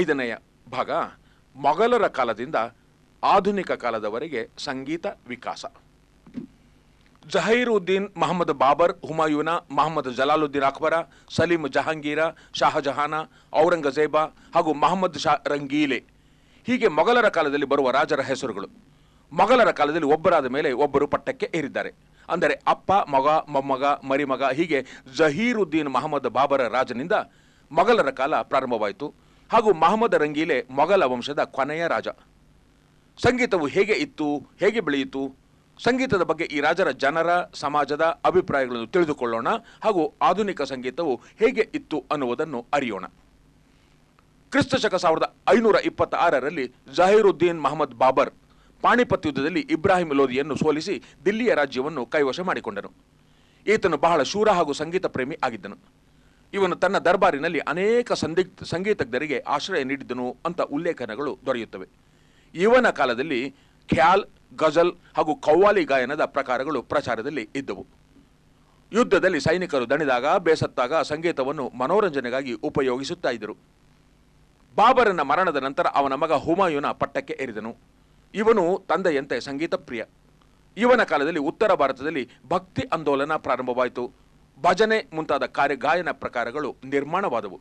ಐದನೆಯ ಭಾಗ, ಮೊಘಲರ ಕಾಲದಿಂದ ಆಧುನಿಕ ಕಾಲದವರೆಗೆ ಸಂಗೀತ ವಿಕಾಸ. ಜಹೀರುದ್ದೀನ್ ಮಹಮ್ಮದ್ ಬಾಬರ್, ಹುಮಾಯೂನ ಮಹಮ್ಮದ್ ಜಲಾಲುದ್ದೀನ್ ಅಕ್ಬರ, ಸಲೀಂ ಜಹಾಂಗೀರ ಶಾಹಜಹಾನ ಔರಂಗಜೇಬ ಹಾಗೂ ಮಹಮ್ಮದ್ ಶಾ ರಂಗೀಲೆ. ಹೀಗೆ ಮೊಘಲರ ಕಾಲದಲ್ಲಿ ಬರುವ ರಾಜರ ಹೆಸರುಗಳು. ಮೊಘಲರ ಕಾಲದಲ್ಲಿ ಒಬ್ಬರಾದ ಮೇಲೆ ಒಬ್ಬರು ಪಟ್ಟಕ್ಕೆ ಏರಿದ್ದಾರೆ. ಅಂದರೆ ಅಪ್ಪ, ಮಗ, ಮೊಮ್ಮಗ, ಮರಿಮಗ ಹೀಗೆ ಜಹೀರುದ್ದೀನ್ ಮಹಮ್ಮದ್ ಬಾಬರ ರಾಜನಿಂದ ಮೊಘಲರ ಕಾಲ ಪ್ರಾರಂಭವಾಯಿತು. ಹಾಗೂ ಮಹಮ್ಮದ್ ರಂಗೀಲೆ ಮೊಘಲ ವಂಶದ ಕೊನೆಯ ರಾಜ. ಸಂಗೀತವು ಹೇಗೆ ಇತ್ತು, ಹೇಗೆ ಬೆಳೆಯಿತು, ಸಂಗೀತದ ಬಗ್ಗೆ ಈ ರಾಜರ ಜನರ, ಸಮಾಜದ ಅಭಿಪ್ರಾಯಗಳನ್ನು ತಿಳಿದುಕೊಳ್ಳೋಣ ಹಾಗೂ ಆಧುನಿಕ ಸಂಗೀತವು ಹೇಗೆ ಇತ್ತು ಅನ್ನುವುದನ್ನು ಅರಿಯೋಣ. ಕ್ರಿಸ್ತ ಶಕ ಸಾವಿರದ ಐನೂರ ಇಪ್ಪತ್ತ ಆರರಲ್ಲಿ ಜಹೀರುದ್ದೀನ್ ಮಹಮ್ಮದ್ ಬಾಬರ್ ಪಾಣಿಪತ್ ಯುದ್ಧದಲ್ಲಿ ಇಬ್ರಾಹಿಂ ಲೋಧಿಯನ್ನು ಸೋಲಿಸಿ ದಿಲ್ಲಿಯ ರಾಜ್ಯವನ್ನು ಕೈವಶ ಮಾಡಿಕೊಂಡನು. ಈತನು ಬಹಳ ಶೂರ ಹಾಗೂ ಸಂಗೀತ ಪ್ರೇಮಿ ಆಗಿದ್ದನು. ಇವನು ತನ್ನ ದರ್ಬಾರಿನಲ್ಲಿ ಅನೇಕ ಸಂದಿಗ್ಧ ಸಂಗೀತಜ್ಞರಿಗೆ ಆಶ್ರಯ ನೀಡಿದ್ದನು ಅಂತ ಉಲ್ಲೇಖನಗಳು ದೊರೆಯುತ್ತವೆ. ಇವನ ಕಾಲದಲ್ಲಿ ಖ್ಯಾಲ್, ಗಜಲ್ ಹಾಗೂ ಕವ್ವಾಲಿ ಗಾಯನದ ಪ್ರಕಾರಗಳು ಪ್ರಚಾರದಲ್ಲಿ ಇದ್ದವು. ಯುದ್ಧದಲ್ಲಿ ಸೈನಿಕರು ದಣಿದಾಗ, ಬೇಸತ್ತಾಗ ಸಂಗೀತವನ್ನು ಮನೋರಂಜನೆಗಾಗಿ ಉಪಯೋಗಿಸುತ್ತಾ ಇದ್ದರು. ಬಾಬರನ ಮರಣದ ನಂತರ ಅವನ ಮಗ ಹುಮಾಯೂನ ಪಟ್ಟಕ್ಕೆ ಏರಿದನು. ಇವನು ತಂದೆಯಂತೆ ಸಂಗೀತ ಪ್ರಿಯ ಇವನ ಕಾಲದಲ್ಲಿ ಉತ್ತರ ಭಾರತದಲ್ಲಿ ಭಕ್ತಿ ಆಂದೋಲನ ಪ್ರಾರಂಭವಾಯಿತು. ಭಜನೆ ಮುಂತಾದ ಕಾರ್ಯಗಾಯನ ಪ್ರಕಾರಗಳು ನಿರ್ಮಾಣವಾದವು.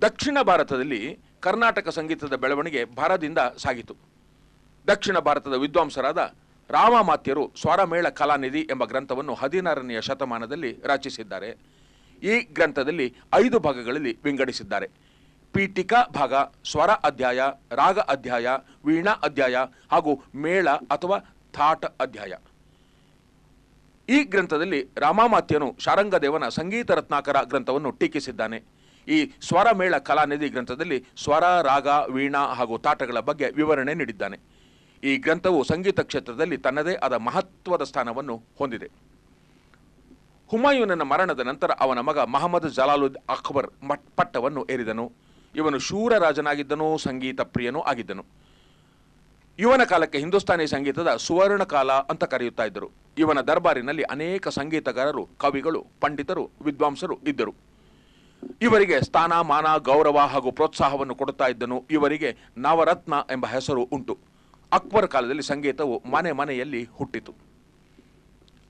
ದಕ್ಷಿಣ ಭಾರತದಲ್ಲಿ ಕರ್ನಾಟಕ ಸಂಗೀತದ ಬೆಳವಣಿಗೆ ಭರದಿಂದ ಸಾಗಿತು. ದಕ್ಷಿಣ ಭಾರತದ ವಿದ್ವಾಂಸರಾದ ರಾಮಮಾತ್ಯರು ಸ್ವರಮೇಳ ಕಲಾನಿಧಿ ಎಂಬ ಗ್ರಂಥವನ್ನು ಹದಿನಾರನೆಯ ಶತಮಾನದಲ್ಲಿ ರಚಿಸಿದ್ದಾರೆ. ಈ ಗ್ರಂಥದಲ್ಲಿ ಐದು ಭಾಗಗಳಲ್ಲಿ ವಿಂಗಡಿಸಿದ್ದಾರೆ. ಪೀಠಿಕಾ ಭಾಗ, ಸ್ವರ ಅಧ್ಯಾಯ, ರಾಗ ಅಧ್ಯಾಯ, ವೀಣಾ ಅಧ್ಯಾಯ ಹಾಗೂ ಮೇಳ ಅಥವಾ ಥಾಟ ಅಧ್ಯಾಯ. ಈ ಗ್ರಂಥದಲ್ಲಿ ರಾಮಾಮಾತ್ಯನು ಶಾರಂಗದೇವನ ಸಂಗೀತ ರತ್ನಾಕರ ಗ್ರಂಥವನ್ನು ಟೀಕಿಸಿದ್ದಾನೆ. ಈ ಸ್ವರಮೇಳ ಕಲಾನಿಧಿ ಗ್ರಂಥದಲ್ಲಿ ಸ್ವರ, ರಾಗ, ವೀಣಾ ಹಾಗೂ ತಾಟಗಳ ಬಗ್ಗೆ ವಿವರಣೆ ನೀಡಿದ್ದಾನೆ. ಈ ಗ್ರಂಥವು ಸಂಗೀತ ಕ್ಷೇತ್ರದಲ್ಲಿ ತನ್ನದೇ ಆದ ಮಹತ್ವದ ಸ್ಥಾನವನ್ನು ಹೊಂದಿದೆ. ಹುಮಾಯೂನನ ಮರಣದ ನಂತರ ಅವನ ಮಗ ಮಹಮ್ಮದ್ ಜಲಾಲುದ್ ಅಕ್ಬರ್ ಮಟ್, ಪಟ್ಟವನ್ನು ಏರಿದನು. ಇವನು ಶೂರ ರಾಜನಾಗಿದ್ದನು ಸಂಗೀತ ಪ್ರಿಯನೂ ಆಗಿದ್ದನು. ಇವನ ಕಾಲಕ್ಕೆ ಹಿಂದೂಸ್ತಾನಿ ಸಂಗೀತದ ಸುವರ್ಣ ಕಾಲ ಅಂತ ಕರೆಯುತ್ತಾ ಇದ್ದರು. ಇವನ ದರ್ಬಾರಿನಲ್ಲಿ ಅನೇಕ ಸಂಗೀತಗಾರರು, ಕವಿಗಳು, ಪಂಡಿತರು, ವಿದ್ವಾಂಸರು ಇದ್ದರು. ಇವರಿಗೆ ಸ್ಥಾನ, ಮಾನ, ಗೌರವ ಹಾಗೂ ಪ್ರೋತ್ಸಾಹವನ್ನು ಕೊಡುತ್ತಾ ಇದ್ದನು. ಇವರಿಗೆ ನವರತ್ನ ಎಂಬ ಹೆಸರು ಉಂಟು. ಅಕ್ಬರ್ ಕಾಲದಲ್ಲಿ ಸಂಗೀತವು ಮನೆ ಮನೆಯಲ್ಲಿ ಹುಟ್ಟಿತು.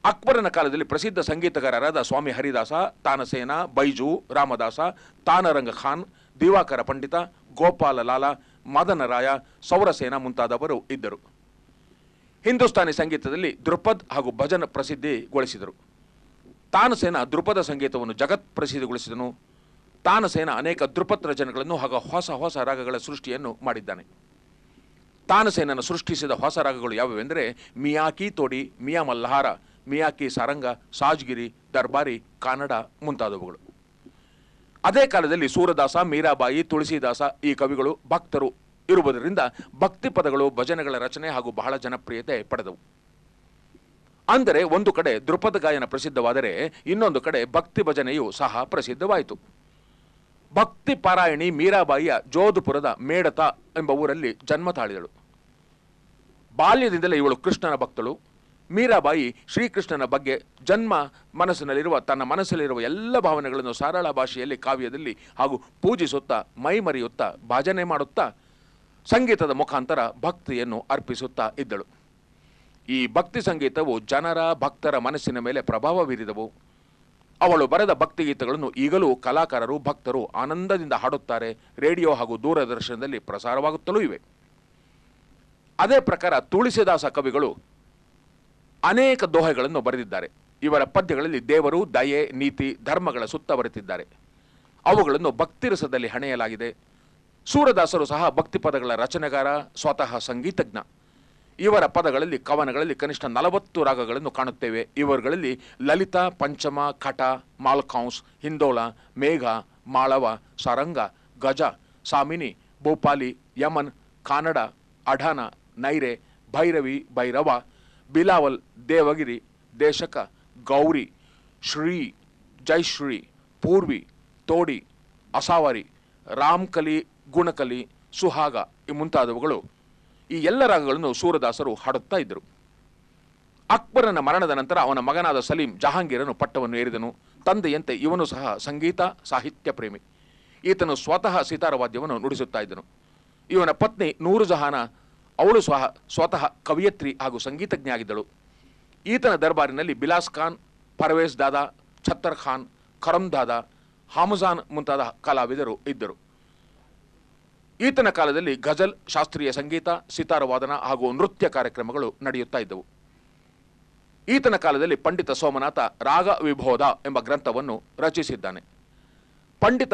ಅಕ್ಬರನ ಕಾಲದಲ್ಲಿ ಪ್ರಸಿದ್ಧ ಸಂಗೀತಗಾರರಾದ ಸ್ವಾಮಿ ಹರಿದಾಸ, ತಾನಸೇನ, ಬೈಜು, ರಾಮದಾಸ, ತಾನರಂಗ ಖಾನ್, ದಿವಾಕರ ಪಂಡಿತ ಗೋಪಾಲ ಲಾಲ ಮದನರಾಯ, ಸೌರಸೇನ ಮುಂತಾದವರು ಇದ್ದರು. ಹಿಂದೂಸ್ತಾನಿ ಸಂಗೀತದಲ್ಲಿ ದೃಪದ್ ಹಾಗೂ ಭಜನ್ ಪ್ರಸಿದ್ಧಿಗೊಳಿಸಿದರು. ತಾನಸೇನ ದೃಪದ ಸಂಗೀತವನ್ನು ಜಗತ್ ಪ್ರಸಿದ್ಧಿಗೊಳಿಸಿದನು. ತಾನಸೇನ ಅನೇಕ ದೃಪತ್ ರಚನೆಗಳನ್ನು ಹಾಗೂ ಹೊಸ ಹೊಸ ರಾಗಗಳ ಸೃಷ್ಟಿಯನ್ನು ಮಾಡಿದ್ದಾನೆ. ತಾನಸೇನನ್ನು ಸೃಷ್ಟಿಸಿದ ಹೊಸ ರಾಗಗಳು ಯಾವುವೆಂದರೆ ಮಿಯಾಕಿ ತೋಡಿ, ಮಿಯಾ ಮಲ್ಲಹಾರ, ಮಿಯಾಕಿ ಸಾರಂಗ, ಸಾಜ್ಗಿರಿ, ದರ್ಬಾರಿ ಕನ್ನಡ ಮುಂತಾದವುಗಳು. ಅದೇ ಕಾಲದಲ್ಲಿ ಸೂರದಾಸ, ಮೀರಾಬಾಯಿ, ತುಳಸಿದಾಸ ಈ ಕವಿಗಳು ಭಕ್ತರು ಇರುವುದರಿಂದ ಭಕ್ತಿ ಪದಗಳು ಭಜನೆಗಳ ರಚನೆ ಹಾಗೂ ಬಹಳ ಜನಪ್ರಿಯತೆ ಪಡೆದವು. ಅಂದರೆ ಒಂದು ಕಡೆ ದೃಪದ ಗಾಯನ ಪ್ರಸಿದ್ಧವಾದರೆ ಇನ್ನೊಂದು ಕಡೆ ಭಕ್ತಿ ಭಜನೆಯು ಸಹ ಪ್ರಸಿದ್ಧವಾಯಿತು. ಭಕ್ತಿ ಪಾರಾಯಣಿ ಮೀರಾಬಾಯಿಯ ಜೋಧಪುರದ ಮೇಡತ ಎಂಬ ಊರಲ್ಲಿ ಜನ್ಮ ತಾಳಿದಳು. ಬಾಲ್ಯದಿಂದಲೇ ಇವಳು ಕೃಷ್ಣನ ಭಕ್ತಳು. ಮೀರಾಬಾಯಿ ಶ್ರೀಕೃಷ್ಣನ ಬಗ್ಗೆ ಜನ್ಮ ಮನಸ್ಸಿನಲ್ಲಿರುವ ತನ್ನ ಮನಸ್ಸಲ್ಲಿರುವ ಎಲ್ಲ ಭಾವನೆಗಳನ್ನು ಸರಳ ಭಾಷೆಯಲ್ಲಿ ಕಾವ್ಯದಲ್ಲಿ ಹಾಗೂ ಪೂಜಿಸುತ್ತಾ ಮೈ ಮರೆಯುತ್ತಾ ಭಜನೆ ಮಾಡುತ್ತಾ ಸಂಗೀತದ ಮುಖಾಂತರ ಭಕ್ತಿಯನ್ನು ಅರ್ಪಿಸುತ್ತಾ ಇದ್ದಳು. ಈ ಭಕ್ತಿ ಸಂಗೀತವು ಜನರ ಭಕ್ತರ ಮನಸ್ಸಿನ ಮೇಲೆ ಪ್ರಭಾವ ಬೀರಿದವು. ಅವಳು ಬರೆದ ಭಕ್ತಿಗೀತೆಗಳನ್ನು ಈಗಲೂ ಕಲಾಕಾರರು, ಭಕ್ತರು ಆನಂದದಿಂದ ಹಾಡುತ್ತಾರೆ. ರೇಡಿಯೋ ಹಾಗೂ ದೂರದರ್ಶನದಲ್ಲಿ ಪ್ರಸಾರವಾಗುತ್ತಲೂ ಇವೆ. ಅದೇ ಪ್ರಕಾರ ತುಳಸಿದಾಸ ಕವಿಗಳು ಅನೇಕ ದೋಹೆಗಳನ್ನು ಬರೆದಿದ್ದಾರೆ. ಇವರ ಪದ್ಯಗಳಲ್ಲಿ ದೇವರು, ದಯೆ, ನೀತಿ, ಧರ್ಮಗಳ ಸುತ್ತ ಬರೆತಿದ್ದಾರೆ ಅವುಗಳನ್ನು ಭಕ್ತಿರಸದಲ್ಲಿ ಹಣೆಯಲಾಗಿದೆ. ಸೂರದಾಸರು ಸಹ ಭಕ್ತಿ ಪದಗಳ ರಚನೆಗಾರ, ಸ್ವತಃ ಸಂಗೀತಜ್ಞ. ಇವರ ಪದಗಳಲ್ಲಿ, ಕವನಗಳಲ್ಲಿ ಕನಿಷ್ಠ ನಲವತ್ತು ರಾಗಗಳನ್ನು ಕಾಣುತ್ತೇವೆ. ಇವರುಗಳಲ್ಲಿ ಲಲಿತ, ಪಂಚಮ, ಕಟ ಮಾಲ್ಕೌಂಸ್ ಹಿಂದೋಳ, ಮೇಘ, ಮಾಳವ, ಸರಂಗ, ಗಜ, ಸಾಮಿನಿ, ಭೋಪಾಲಿ, ಯಮನ್, ಕಾನಡ, ಅಢಾನ, ನೈರೆ, ಭೈರವಿ, ಭೈರವ, ಬಿಲಾವಲ್, ದೇವಗಿರಿ, ದೇಶಕ, ಗೌರಿ, ಶ್ರೀ, ಜೈಶ್ರೀ, ಪೂರ್ವಿ, ತೋಡಿ, ಅಸಾವರಿ ರಾಮ್ಕಲಿ ಗುಣಕಲಿ, ಸುಹಾಗ ಈ ಮುಂತಾದವುಗಳು. ಈ ಎಲ್ಲ ರಾಗಗಳನ್ನು ಸೂರದಾಸರು ಹಾಡುತ್ತಾ ಇದ್ದರು. ಅಕ್ಬರನ ಮರಣದ ನಂತರ ಅವನ ಮಗನಾದ ಸಲೀಂ ಜಹಾಂಗೀರನು ಪಟ್ಟವನ್ನು ಏರಿದನು. ತಂದೆಯಂತೆ ಇವನು ಸಹ ಸಂಗೀತ, ಸಾಹಿತ್ಯ ಪ್ರೇಮಿ. ಈತನು ಸ್ವತಃ ಸಿತಾರವಾದ್ಯವನ್ನು ನುಡಿಸುತ್ತಾ ಇದ್ದನು. ಇವನ ಪತ್ನಿ ನೂರು ಜಹಾನ, ಅವಳು ಸಹ ಸ್ವತಃ ಕವಿಯತ್ರಿ ಹಾಗೂ ಸಂಗೀತಜ್ಞ ಆಗಿದ್ದಳು. ಈತನ ದರ್ಬಾರಿನಲ್ಲಿ ಬಿಲಾಸ್ ಖಾನ್ ಪರ್ವೇಜ್ ದಾದಾ, ಛತ್ತರ್ ಖಾನ್ ಖರಮ್ ದಾದಾ ಹಾಮಜಾನ್ ಮುಂತಾದ ಕಲಾವಿದರು ಇದ್ದರು. ಈತನ ಕಾಲದಲ್ಲಿ ಗಜಲ್ ಶಾಸ್ತ್ರೀಯ ಸಂಗೀತ, ಸಿತಾರವಾದನ ಹಾಗೂ ನೃತ್ಯ ಕಾರ್ಯಕ್ರಮಗಳು ನಡೆಯುತ್ತಾ ಇದ್ದವು. ಈತನ ಕಾಲದಲ್ಲಿ ಪಂಡಿತ ಸೋಮನಾಥ ರಾಗ ವಿಭೋಧ ಎಂಬ ಗ್ರಂಥವನ್ನು ರಚಿಸಿದ್ದಾನೆ. ಪಂಡಿತ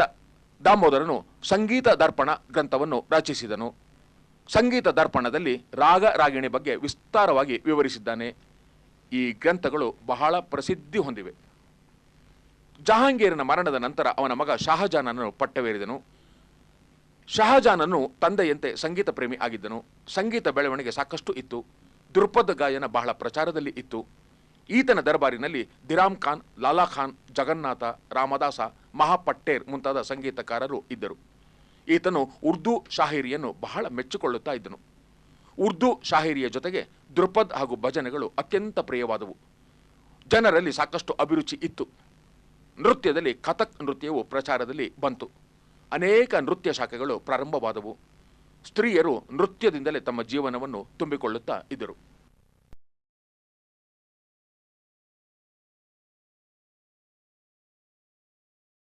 ದಾಮೋದರನು ಸಂಗೀತ ದರ್ಪಣ ಗ್ರಂಥವನ್ನು ರಚಿಸಿದನು. ಸಂಗೀತ ದರ್ಪಣದಲ್ಲಿ ರಾಗ ರಾಗಿಣಿ ಬಗ್ಗೆ ವಿಸ್ತಾರವಾಗಿ ವಿವರಿಸಿದ್ದಾನೆ. ಈ ಗ್ರಂಥಗಳು ಬಹಳ ಪ್ರಸಿದ್ಧಿ ಹೊಂದಿವೆ. ಜಹಾಂಗೀರನ ಮರಣದ ನಂತರ ಅವನ ಮಗ ಶಹಜಾನನು ಪಟ್ಟವೇರಿದನು. ಶಹಜಾನನು ತಂದೆಯಂತೆ ಸಂಗೀತ ಪ್ರೇಮಿ ಆಗಿದ್ದನು. ಸಂಗೀತ ಬೆಳವಣಿಗೆ ಸಾಕಷ್ಟು ಇತ್ತು. ದುರ್ಪದ ಗಾಯನ ಬಹಳ ಪ್ರಚಾರದಲ್ಲಿ ಇತ್ತು. ಈತನ ದರ್ಬಾರಿನಲ್ಲಿ ದಿರಾಮ್ ಖಾನ್, ಲಾಲಾ ಖಾನ್, ಜಗನ್ನಾಥ, ರಾಮದಾಸ, ಮಹಾಪಟ್ಟೇರ್ ಮುಂತಾದ ಸಂಗೀತಕಾರರು ಇದ್ದರು. ಈತನು ಉರ್ದು ಶಾಹಿರಿಯನ್ನು ಬಹಳ ಮೆಚ್ಚಿಕೊಳ್ಳುತ್ತಾ ಇದ್ದನು. ಉರ್ದು ಶಾಹಿರಿಯ ಜೊತೆಗೆ ದೃಪದ್ ಹಾಗೂ ಭಜನೆಗಳು ಅತ್ಯಂತ ಪ್ರಿಯವಾದವು. ಜನರಲ್ಲಿ ಸಾಕಷ್ಟು ಅಭಿರುಚಿ ಇತ್ತು. ನೃತ್ಯದಲ್ಲಿ ಕಥಕ್ ನೃತ್ಯವು ಪ್ರಚಾರದಲ್ಲಿ ಬಂತು. ಅನೇಕ ನೃತ್ಯ ಶಾಖೆಗಳು ಪ್ರಾರಂಭವಾದವು. ಸ್ತ್ರೀಯರು ನೃತ್ಯದಿಂದಲೇ ತಮ್ಮ ಜೀವನವನ್ನು ತುಂಬಿಕೊಳ್ಳುತ್ತಾ ಇದ್ದರು.